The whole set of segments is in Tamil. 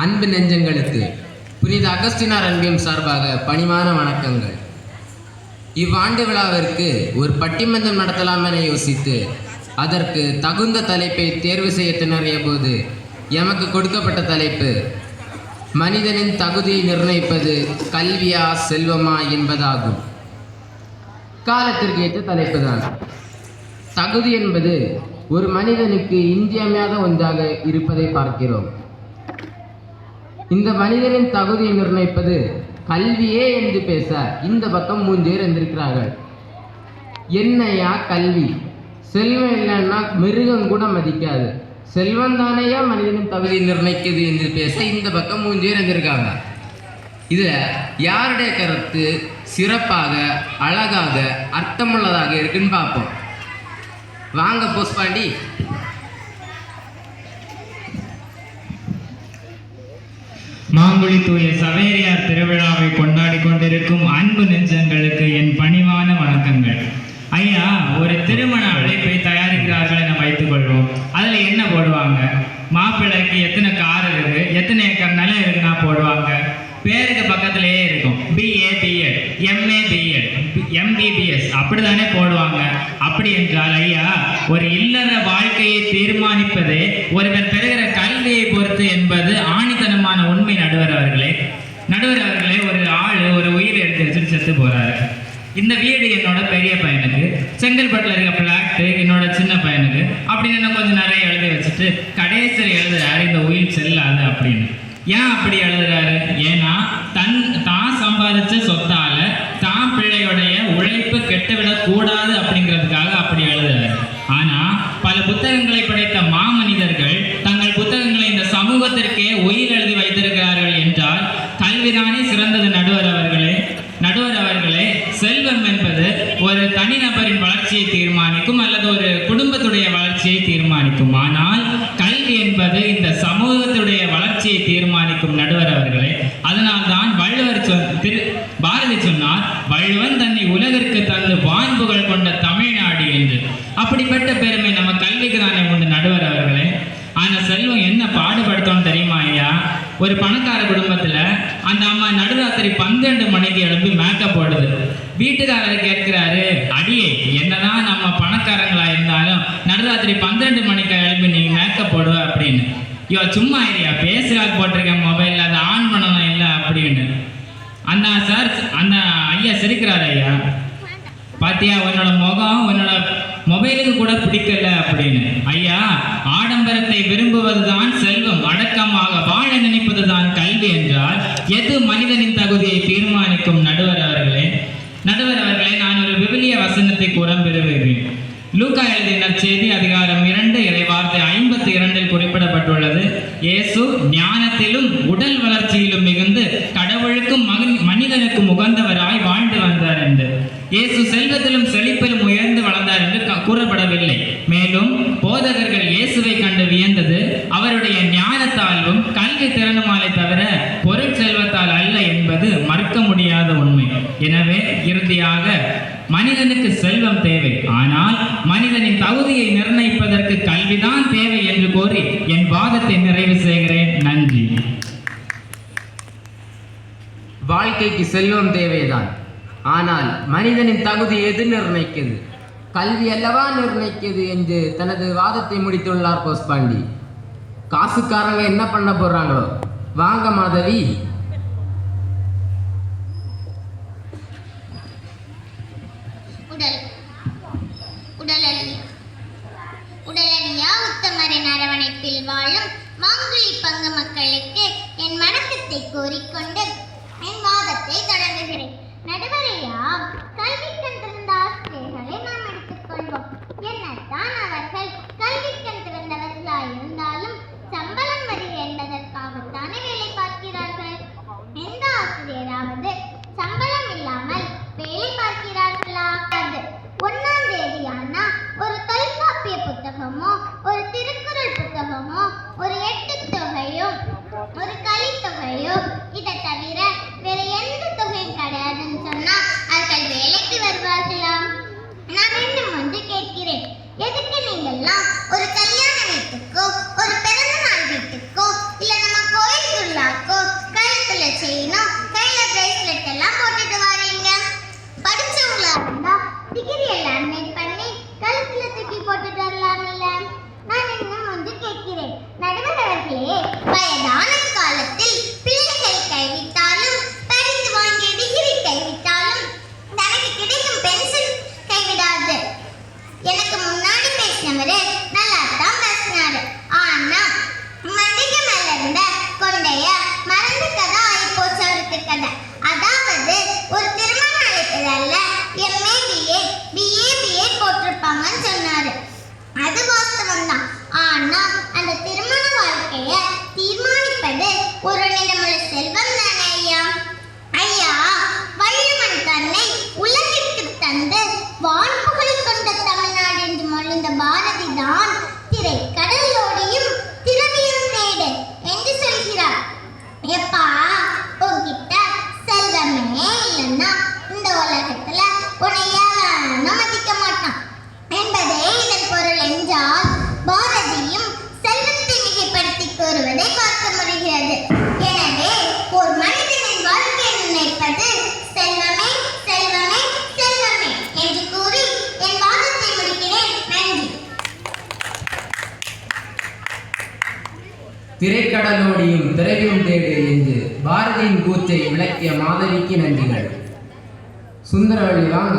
அன்பு நெஞ்சங்களுக்கு புனித அகஸ்டினார் அன்பியம் சார்பாக பணிவான வணக்கங்கள். இவ்வாண்டு விழாவிற்கு ஒரு பட்டிமன்றம் நடத்தலாம் என யோசித்து அதற்கு தகுந்த தலைப்பை தேர்வு செய்ய திணறிய போது எமக்கு கொடுக்கப்பட்ட தலைப்பு மனிதனின் தகுதியை நிர்ணயிப்பது கல்வியா செல்வமா என்பதாகும். காலத்திற்கு ஏற்ற தலைப்பு தான் தகுதி என்பது ஒரு மனிதனுக்கு இன்றியமையாத ஒன்றாக இருப்பதை பார்க்கிறோம். இந்த மனிதனின் தகுதியை நிர்ணயிப்பது கல்வியே என்று பேச இந்த பக்கம் மூஞ்சேர் இருந்திருக்கிறார்கள் என்னையா கல்வி? செல்வம் இல்லைன்னா மிருகம் கூட மதிக்காது. செல்வம் தானேயா மனிதனின் தகுதியை நிர்ணயிக்குது என்று பேச இந்த பக்கம் மூஞ்சேர் இருந்திருக்காங்க இதுல யாருடைய கருத்து சிறப்பாக அழகாக அர்த்தமுள்ளதாக இருக்குன்னு பார்ப்போம். வாங்க போஸ்பாண்டி மாங்குழி தூய சவேரியார் திருவிழாவை கொண்டாடி கொண்டிருக்கும் அன்பு நெஞ்சங்களுக்கு என் பணிவான வணக்கங்கள். ஐயா ஒரு திருமண அழைப்பை தயாரிக்கிறார்கள் என வைத்துக் கொள்வோம். அதுல என்ன போடுவாங்க? மாப்பிள்ளைக்கு எத்தனை கார் இருக்கு எத்தனை ஏக்கர் நிலம் இருக்குன்னா போடுவாங்க. பேருக்கு பக்கத்திலேயே இருக்கும். BA BEd MA BEd MBBS அப்படிதானே போடுவாங்க. அப்படி என்றால் ஐயா ஒரு இல்லற வாழ்க்கையை தீர்மானிப்பதே ஒருவர் பெறுகிற கல்வியை பொறுத்து என்பது ஆணித்தனமான உண்மை நடுவர் அவர்களே. நடுவர் அவர்களே ஒரு ஆள் ஒரு உயிர் எடுத்து செத்து போறாரு. இந்த வீடு என்னோட பெரிய பையனுக்கு செங்கல்பட்டுல இருக்க பிளாட்டு என்னோட சின்ன பையனுக்கு அப்படின்னு இன்னும் கொஞ்சம் நிறைய எழுதி வச்சுட்டு கடைசியில் எழுதுறாரு இந்த உயிர் செல்லாது அப்படின்னு. ஏன் அப்படி எழுதுறாரு? ஏன்னா தன் தான் சம்பாதிச்ச சொத்தால உழைப்பு கூடாது அப்படிங்கிறதுக்காக அப்படி எழுதுறாரு. ஆனா பல புத்தகங்களை படைத்த மாமனிதர்கள் தங்கள் புத்தகங்களை இந்த சமூகத்திற்கே உயிர் எழுதி வைத்திருக்கிறார்கள் என்றால் கல்விதானே சிறந்தது நடுவர் அவர்களே. நடுவர் அவர்களே செல்வம் என்பது ஒரு தனிநபரின் வளர்ச்சியை தீர்மானிக்கும் அல்லது ஒரு குடும்பத்துடைய வளர்ச்சியை தீர்மானிக்கும். ஆனால் கல்வி என்பது இந்த சமூகத்துடைய வளர்ச்சியை தீர்மானிக்கும் நடுவர் அவர்களே. அதனால்தான் வள்ளுவர் சொல் திரு பாரதி சொன்னார் வள்ளுவன் தன்னை உலகிற்கு தந்து வான்புகள் கொண்ட தமிழ்நாடு என்று அப்படிப்பட்ட பெருமை நம்ம கல்விக்கு தானே உண்டு நடுவர் அவர்களே. ஆனால் செல்வம் என்ன பாடுபடுத்தோம் தெரியுமா ஐயா? ஒரு பணக்கார குடும்பத்துல அந்த அம்மா நடுராத்திரி பன்னெண்டு மணிக்கு எழுப்பி மேக்கப் போடுது. வீட்டுக்காரர் கேட்கிறாரு அடியே என்னதான் நம்ம பணக்காரங்களா இருந்தாலும் நடுராத்திரி பன்னெண்டு மணிக்கு எழுப்பி நீ மேக்கப் போடுவ அப்படின்னு. ஐயோ சும்மா ஐயா பேசுறாக்கு போட்டிருக்கேன் மொபைல்ல அதை ஆன் பண்ணணும் இல்லை அப்படின்னு. அண்ணா சார் அந்த ஐயா சிரிக்கிறார் ஐயா. பாத்தியா உன்னோட முகம் உன்னோட மொபைலுக்கு கூட பிடிக்கல அப்படின்னு. ஐயா ஆடம்பரத்தை விரும்புவதுதான் செல்வம். அடக்கமாக வாழ நினைப்பதுதான் கல்வி என்றால் எது மனிதனின் தகுதியை தீர்மானிக்கும் நடுவர் அவர்களே? நடுவர் அவர்களே நான் ஒரு விவிலிய வசனத்தை கூற விரும்புகிறேன். லூக்கா எழுதின செய்தி அதிகாரம் இரண்டு இறைவார்த்தை ஐம்பத்தி இரண்டில் குறிப்பிடப்பட்டுள்ளது. இயேசு ஞானத்திலும் உடல் வளர்ச்சியிலும் மிகுந்து கடவுளுக்கும் மனிதனுக்கும் உகந்தவராய் வாழ்ந்து வந்தார் என்று. இயேசு செல்வத்திலும் செழிப்பிலும் உயர்ந்து வளர்ந்தார் என்று க- கூறப்படவில்லை. மேலும் போதகர்கள் இயேசுவை கண்டு வியந்தது அவருடைய ஞானத்தாலும் கல்வி திறனுமாலை தவிர பொருட்செல்வத்தால் அல்ல என்பது மறுக்க முடியாத உண்மை. எனவே இறுதியாக மனிதனுக்கு செல்வம் தேவை. ஆனால் மனிதனின் தகுதியை நிர்ணயிப்பதற்கு கல்விதான் தேவை என்று கோரி என் வாதத்தை நிறைவு செய்கிறேன். நன்றி. வாழ்க்கைக்கு செல்வம் தேவைதான். ஆனால் மனிதனின் தகுதி எது நிர்ணயிக்கிறது? கல்வி அல்லவா நிர்ணயிக்கிறது என்று தனது வாதத்தை முடித்துள்ளார் போஸ்பாண்டி காசுக்காரங்க என்ன பண்ண போறாங்களோ? வாங்க மாதவி. உடல். உடலடியா உத்தமரின் அரவணைப்பில் வாழும் மாங்குழி பங்கு மக்களுக்கு என் வணக்கத்தை கூறிக்கொண்டு என் வாதத்தை தொடங்குகிறேன் நடுவரையா கல்வி கண்டிருந்த சுந்தரவழி வாங்க.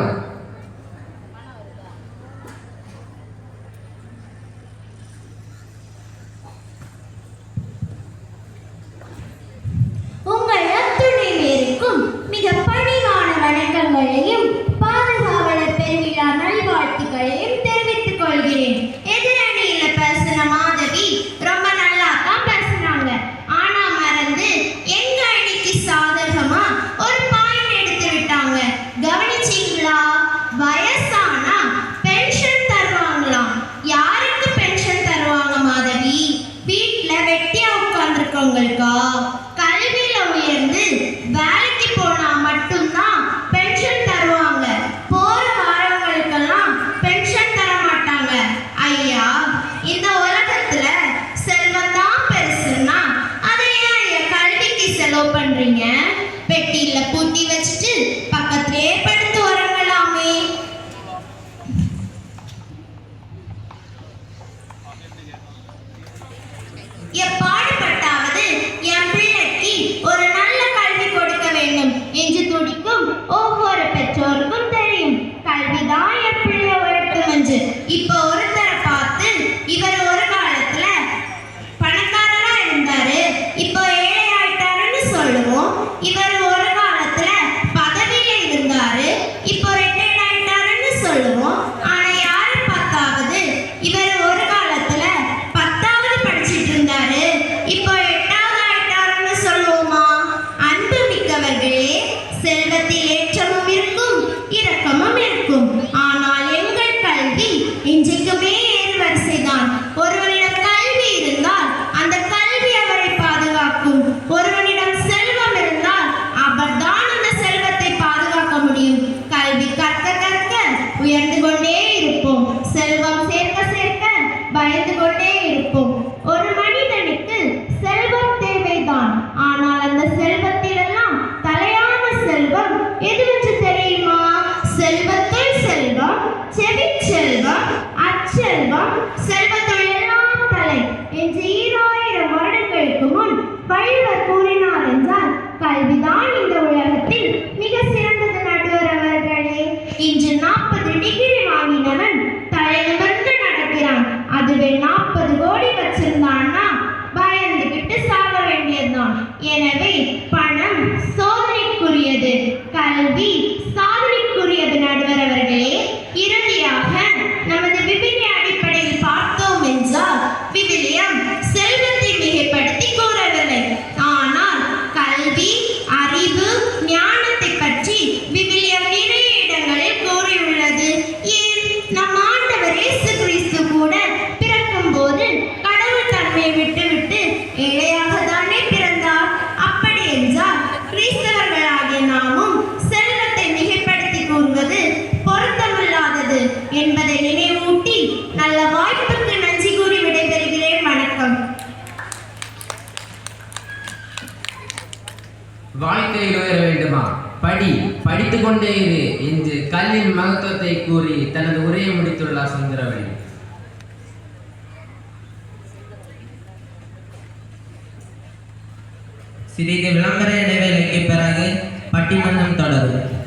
சிறிது விளம்பர இடைவேளைக்கு பிறகு பட்டிமன்றம் தொடரும்.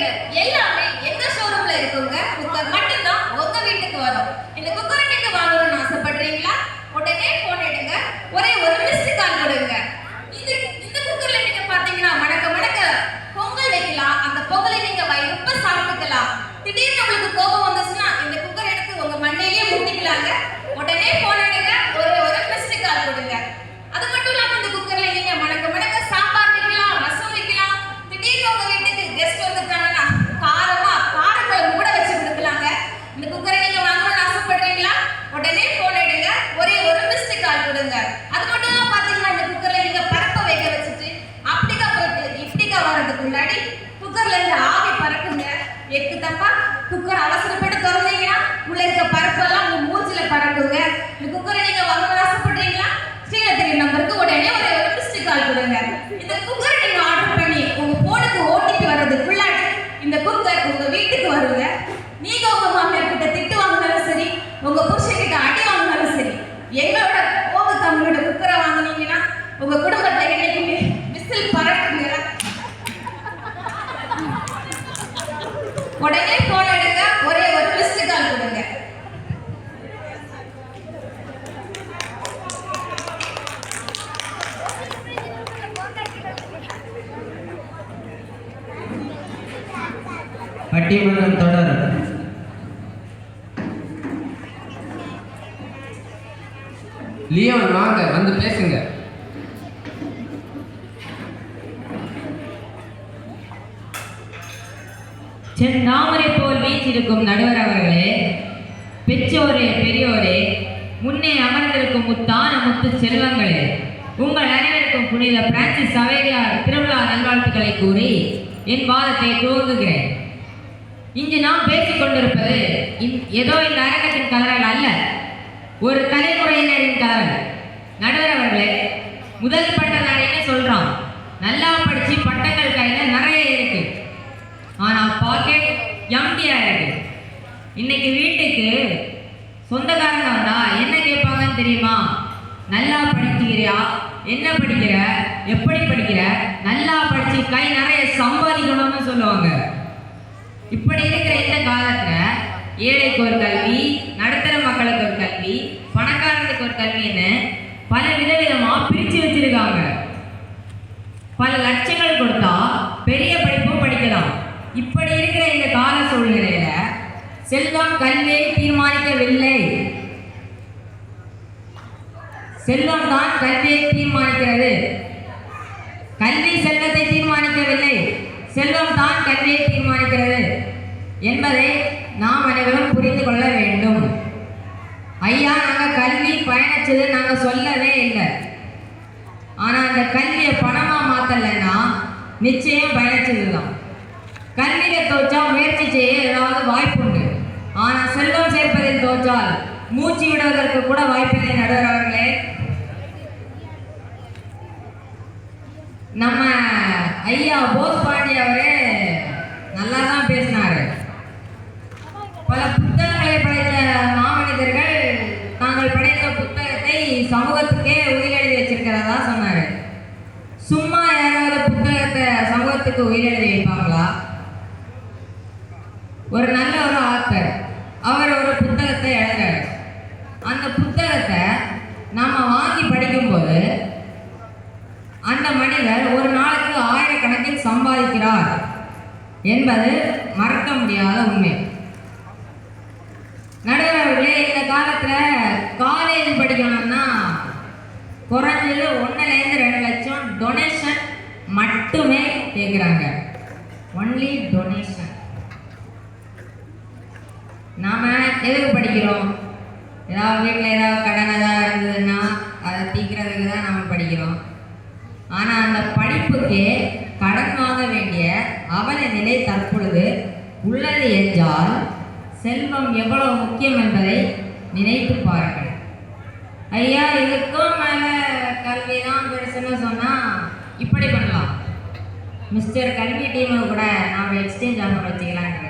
தலைவர் எல்லா எதுக்கு தப்பா குக்கர் அவசரப்பட்டு திறந்தீங்கன்னா உள்ள இருக்க பருப்பெல்லாம் உங்க மூஞ்சில பறக்குங்க. இந்த குக்கரை நீங்க வாங்க ஆசைப்படுறீங்களா? ஸ்ரீலத்திரி நம்பருக்கு உடனே ஒரு மிஸ்டு கால் கொடுங்க. இந்த குக்கரை நீங்க ஆர்டர் பண்ணி உங்க போனுக்கு ஓடிபி வர்றதுக்குள்ளாடி இந்த குக்கர் உங்க வீட்டுக்கு வருங்க. நீங்க உங்க மாமியார் கிட்ட திட்டு வாங்கினாலும் சரி உங்க புருஷன் கிட்ட அடி வாங்கினாலும் சரி எங்களோட கோப தமிழோட குக்கரை வாங்குனீங்கன்னா உங்க குடும்பத்தை உடனே போன் எடுங்க ஒரே ஒரு மிஸ்டு கால் கொடுங்க. பட்டிமன்றம் தொடரும் லியோன் வாங்க வந்து பேசுங்க. செந்தாமரை போல் வீச்சிருக்கும் நடுவர் அவர்களே பெற்றோரே பெரியோரே முன்னே அமர்ந்திருக்கும் முத்தான முத்து செல்வங்களே உங்கள் அனைவருக்கும் புனித பிரான்சிஸ் சவேரியார் திருவிழா நல்வாழ்த்துக்களை கூறி என் வாதத்தை துவங்குகிறேன். இங்கு நாம் பேசிக் கொண்டிருப்பது ஏதோ இந்த அரங்கத்தின் கலரல் அல்ல ஒரு தலைமுறையினரின் கலரல். நடுவர் அவர்களே முதல் பட்டதாரின்னு சொல்றான்? நல்லா படிச்சு பட்டங்கள் கையில நிறைய பாக்கெட் எம்டியா இன்னைக்கு வீட்டுக்கு சொந்தக்காரங்க வந்தா என்ன கேட்பாங்கன்னு தெரியுமா? நல்லா படிக்கிறியா? என்ன படிக்கிற? எப்படி படிக்கிற? நல்லா படிச்சு கை நிறைய சம்பாதிக்கணும்னு சொல்லுவாங்க. இப்படி இருக்கிற இந்த காலத்துல ஏழைக்கு ஒரு கல்வி நடுத்தர மக்களுக்கு ஒரு கல்வி பணக்காரனுக்கு ஒரு கல்வின்னு பல விதவிதமா பிரிச்சு வச்சிருக்காங்க. பல லட்சங்கள் கொடுத்தா பெரிய படிப்பும் படிக்கலாம். இப்படி இருக்கிற இந்த கால சூழ்நிலையில செல்வம் கல்வியை தீர்மானிக்கவில்லை. செல்வம் தான் கல்வியை தீர்மானிக்கிறது. கல்வி செல்வத்தை தீர்மானிக்கவில்லை. செல்வம் தான் கல்வியை தீர்மானிக்கிறது என்பதை நாம் அனைவரும் புரிந்து கொள்ள வேண்டும். ஐயா நாங்கள் கல்வி பயணிச்சது நாங்கள் சொல்லவே இல்லை. ஆனால் அந்த கல்வியை பணமாக மாற்றலைன்னா நிச்சயம் பயணிச்சது தான் கண்ணீரை தோச்சா முயற்சி செய்ய ஏதாவது வாய்ப்பு உண்டு ஆனால் செல்வம் சேர்ப்பதில் தோற்றால் மூச்சு விடுவதற்கு கூட வாய்ப்பில்லை நடுவர் அவர்களே நம்ம ஐயா போஸ் பாண்டி அவரே நல்லா தான் பேசினாரு. பல புத்தகங்களை படைத்த மாமனிதர்கள் தாங்கள் படைத்த புத்தகத்தை சமூகத்துக்கே உயிரெழுதி வச்சிருக்கிறதா சொன்னாரு. சும்மா யாராவது புத்தகத்தை சமூகத்துக்கு உயிரெழுதி வைப்பாங்களா? ஒரு நல்ல ஒரு ஆத்தர். அவர் ஒரு புத்தகத்தை எழுதுறாரு. அந்த புத்தகத்தை நாம் வாங்கி படிக்கும்போது அந்த மனிதர் ஒரு நாளுக்கு ஆயிரக்கணக்கில் சம்பாதிக்கிறார் என்பது மறக்க முடியாத உண்மை. நடுவர்களே இந்த காலத்தில் காலேஜ் படிக்கணும்னா குறைஞ்சது ஒன்றுலேருந்து ரெண்டு லட்சம் டொனேஷன் மட்டுமே கேட்குறாங்க ஒன்லி டொனேஷன் நாம் எதுக்கு படிக்கிறோம். ஏதாவது வீட்டில் ஏதாவது கடன் ஏதாவது இருந்ததுன்னா அதை தீக்கிறதுக்கு தான் நம்ம படிக்கிறோம். ஆனால் அந்த படிப்புக்கு கடன் வாங்க வேண்டிய அவல நிலை தற்பொழுது உள்ளது என்றால் செல்வம் எவ்வளவு முக்கியம் என்பதை நினைத்து பாருங்கள். ஐயா இதுக்கும் மேலே கல்வி தான் பெருசுன்னு சொன்னால் இப்படி பண்ணலாம். மிஸ்டர் கல்வி டீமை கூட நாம் எக்ஸ்சேஞ்ச் ஆஃபர் வச்சுக்கலான்னு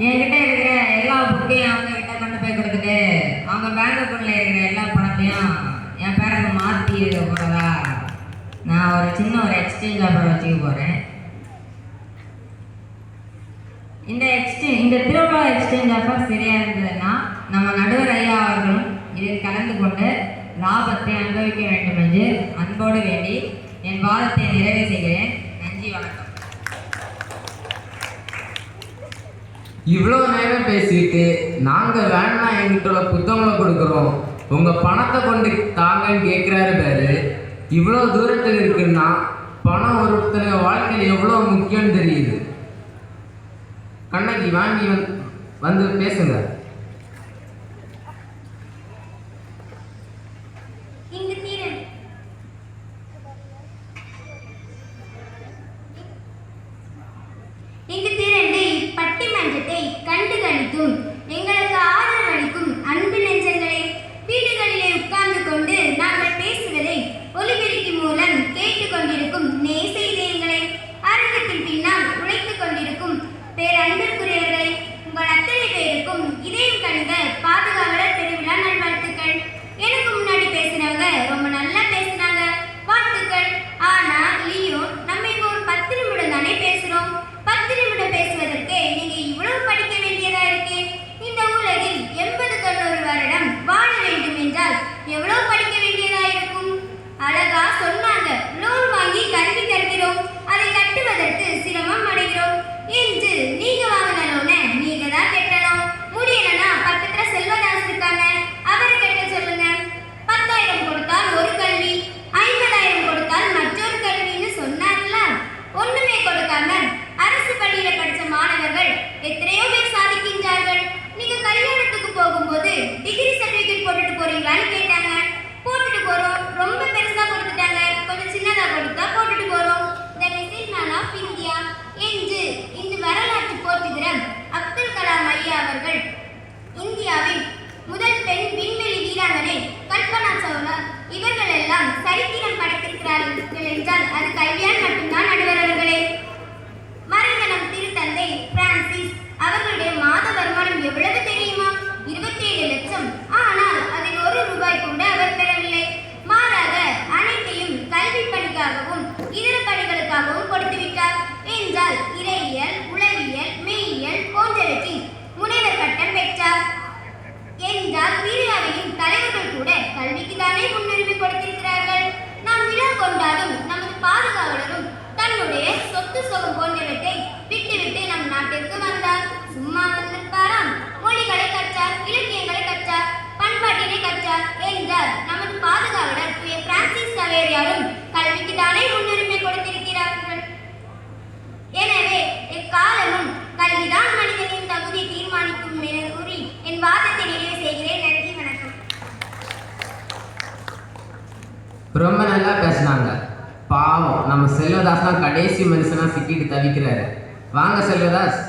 என்கிட்ட இருக்கிற எல்லா புக்கையும் அவங்க கிட்ட கொண்டு போய் கொடுத்துட்டு அவங்க பேங்க் அக்கௌண்ட்ல இருக்கிற எல்லா பணத்தையும் என் பேருக்கு மாற்றி போகிறதா நான் ஒரு சின்ன ஒரு எக்ஸ்சேஞ்ச் ஆஃபர் வச்சுக்க போகிறேன் இந்த எக்ஸ்சேஞ்ச் இந்த திருவிழா எக்ஸ்சேஞ்ச் ஆஃபர் சரியாக இருந்ததுன்னா நம்ம நடுவர் ஐயா அவர்களும் இதில் கலந்து கொண்டு லாபத்தை அனுபவிக்க வேண்டும் என்று அன்போடு வேண்டி என் வாதத்தை நிறைவு செய்கிறேன். நன்றி வணக்கம். இவ்வளோ நேரம் பேசிட்டு நாங்கள் வேணாம் எங்கிட்ட உள்ள புத்தகங்களை கொடுக்குறோம். உங்கள் பணத்தை கொண்டு தாங்கன்னு கேட்குறாரு பேரு. இவ்வளோ தூரத்தில் இருக்குன்னா பணம் ஒருத்தனுக்கு வாழ்க்கையில் எவ்வளோ முக்கியம்னு தெரியுது. கண்ணகி வாங்கி வந்து பேசுங்க. done. Sorry, ரொம்ப நல்லா பேசினாங்க. பாவம் நம்ம செல்வதாஸ் தான் கடைசி மனுஷனாக சிக்கிட்டு தவிக்கிறாரு. வாங்க செல்வதாஸ்.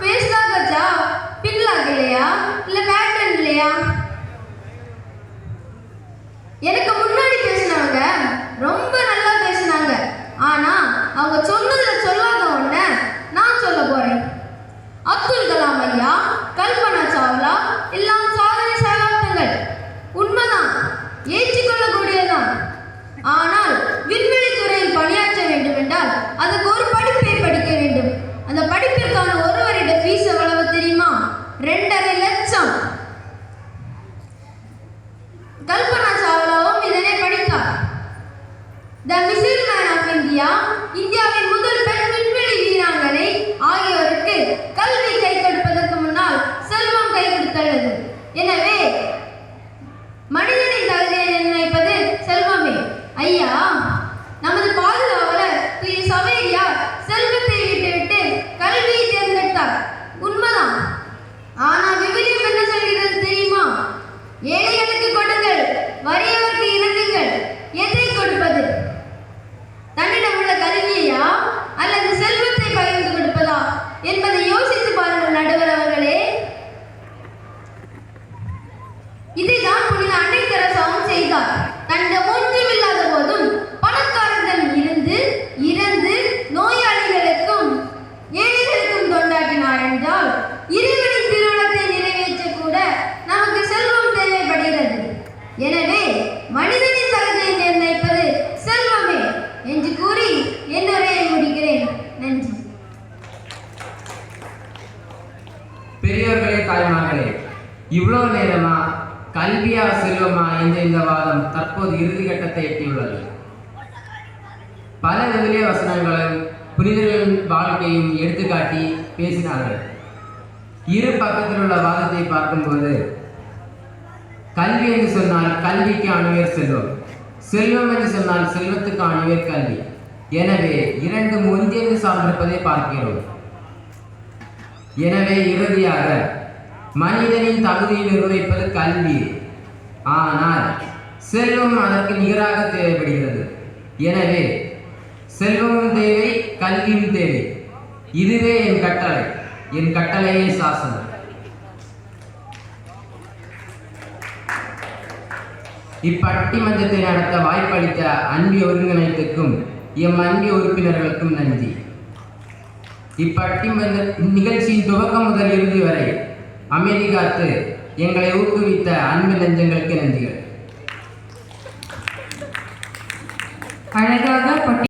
ಫೇಸ್ ಆಗತ್ತಾ ಪಿನ್ இல்லையா இல்ல பேட்டர்ன் இல்லையா? எனக்கு பேசினார்கள். இரு பக்கத்தில் உள்ள வாதத்தை பார்க்கும்போது கல்வி என்று சொன்னால் கல்விக்கு அணுவேர் செல்வம். செல்வம் என்று சொன்னால் செல்வத்துக்கு அணுவேர் கல்வி. எனவே இரண்டும் ஒன்றியது சார்ந்திருப்பதை பார்க்கிறோம். எனவே இறுதியாக மனிதனின் தகுதியை நிர்ணயிப்பது கல்வி. ஆனால் செல்வம் அதற்கு நிகராக தேவைப்படுகிறது. எனவே செல்வமும் தேவை கல்வியும் தேவை. இதுவே என் கட்டளை. என் கட்டளையே சாசனம். இப்பட்டிமன்றத்தை நடத்த வாய்ப்பளித்த அன்பி ஒருங்கிணைத்துக்கும் எம் அன்பி உறுப்பினர்களுக்கும் நன்றி. இப்பட்டிமன்ற நிகழ்ச்சியின் துவக்கம் முதல் இறுதி வரை அமைதி காத்து எங்களை ஊக்குவித்த அன்பு நெஞ்சங்களுக்கு நன்றிகள். அழகாக